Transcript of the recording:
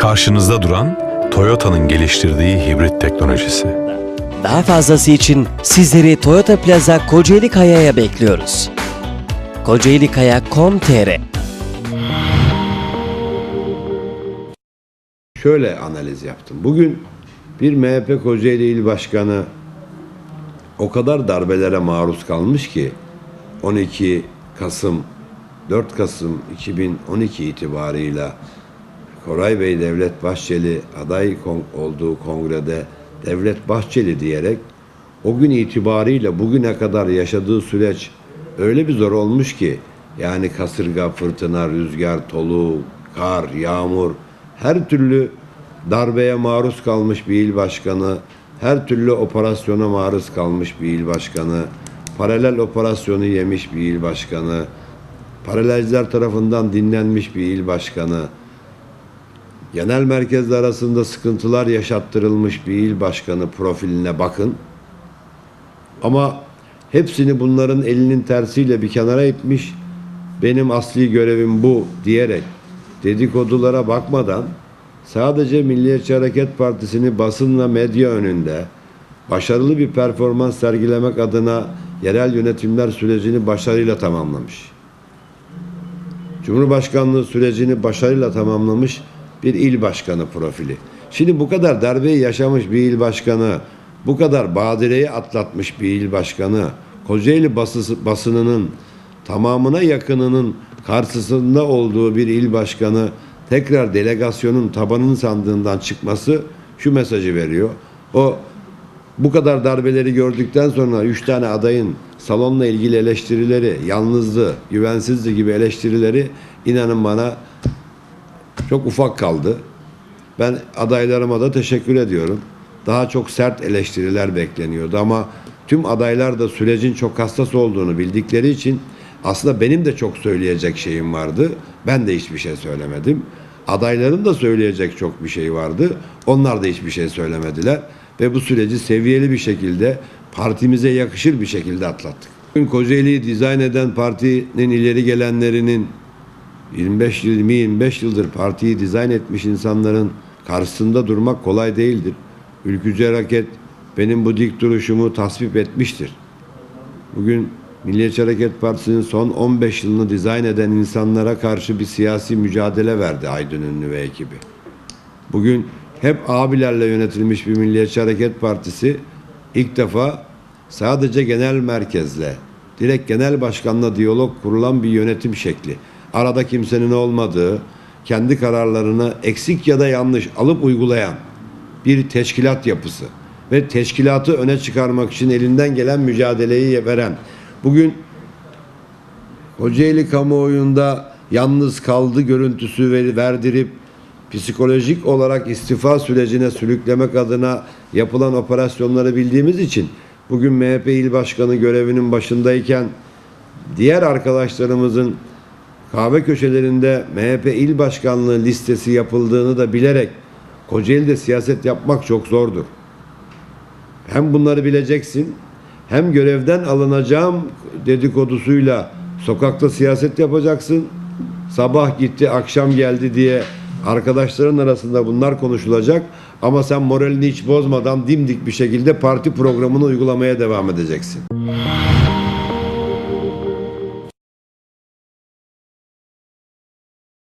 Karşınızda duran Toyota'nın geliştirdiği hibrit teknolojisi. Daha fazlası için sizleri Toyota Plaza Kocaeli Kaya'ya bekliyoruz. Kocaalikaya.com.tr Şöyle analiz yaptım. Bugün bir MHP Kocaeli İl Başkanı o kadar darbelere maruz kalmış ki 12 Kasım 4 Kasım 2012 itibarıyla Koray Bey Devlet Bahçeli aday kon- olduğu kongrede Devlet Bahçeli diyerek o gün itibarıyla bugüne kadar yaşadığı süreç öyle bir zor olmuş ki yani kasırga, fırtına, rüzgar, tolu, kar, yağmur her türlü darbeye maruz kalmış bir il başkanı, her türlü operasyona maruz kalmış bir il başkanı, paralel operasyonu yemiş bir il başkanı, paralelciler tarafından dinlenmiş bir il başkanı, genel merkezler arasında sıkıntılar yaşattırılmış bir il başkanı profiline bakın. Ama hepsini bunların elinin tersiyle bir kenara itmiş. Benim asli görevim bu diyerek dedikodulara bakmadan sadece Milliyetçi Hareket Partisi'ni basınla medya önünde başarılı bir performans sergilemek adına yerel yönetimler sürecini başarıyla tamamlamış. Cumhurbaşkanlığı sürecini başarıyla tamamlamış bir il başkanı profili. Şimdi bu kadar darbeyi yaşamış bir il başkanı, bu kadar badireyi atlatmış bir il başkanı, Kocaeli basısı, basınının tamamına yakınının karşısında olduğu bir il başkanı tekrar delegasyonun tabanın sandığından çıkması şu mesajı veriyor. O bu kadar darbeleri gördükten sonra üç tane adayın salonla ilgili eleştirileri, yalnızlığı, güvensizliği gibi eleştirileri inanın bana çok ufak kaldı. Ben adaylarıma da teşekkür ediyorum. Daha çok sert eleştiriler bekleniyordu ama tüm adaylar da sürecin çok hassas olduğunu bildikleri için aslında benim de çok söyleyecek şeyim vardı. Ben de hiçbir şey söylemedim. Adayların da söyleyecek çok bir şey vardı. Onlar da hiçbir şey söylemediler ve bu süreci seviyeli bir şekilde partimize yakışır bir şekilde atlattık. Bugün Kocaeli'yi dizayn eden partinin ileri gelenlerinin 25 yıl 25 yıldır partiyi dizayn etmiş insanların karşısında durmak kolay değildir. Ülkücü hareket benim bu dik duruşumu tasvip etmiştir. Bugün Milliyetçi Hareket Partisi'nin son 15 yılını dizayn eden insanlara karşı bir siyasi mücadele verdi Aydın Ünlü ve ekibi. Bugün hep abilerle yönetilmiş bir Milliyetçi Hareket Partisi ilk defa sadece genel merkezle, direkt genel başkanla diyalog kurulan bir yönetim şekli. Arada kimsenin olmadığı, kendi kararlarını eksik ya da yanlış alıp uygulayan bir teşkilat yapısı ve teşkilatı öne çıkarmak için elinden gelen mücadeleyi veren. Bugün Kocaeli kamuoyunda yalnız kaldı görüntüsü ver- verdirip psikolojik olarak istifa sürecine sürüklemek adına yapılan operasyonları bildiğimiz için bugün MHP il başkanı görevinin başındayken diğer arkadaşlarımızın kahve köşelerinde MHP il başkanlığı listesi yapıldığını da bilerek Kocaeli'de siyaset yapmak çok zordur. Hem bunları bileceksin hem görevden alınacağım dedikodusuyla sokakta siyaset yapacaksın. Sabah gitti, akşam geldi diye arkadaşların arasında bunlar konuşulacak ama sen moralini hiç bozmadan dimdik bir şekilde parti programını uygulamaya devam edeceksin.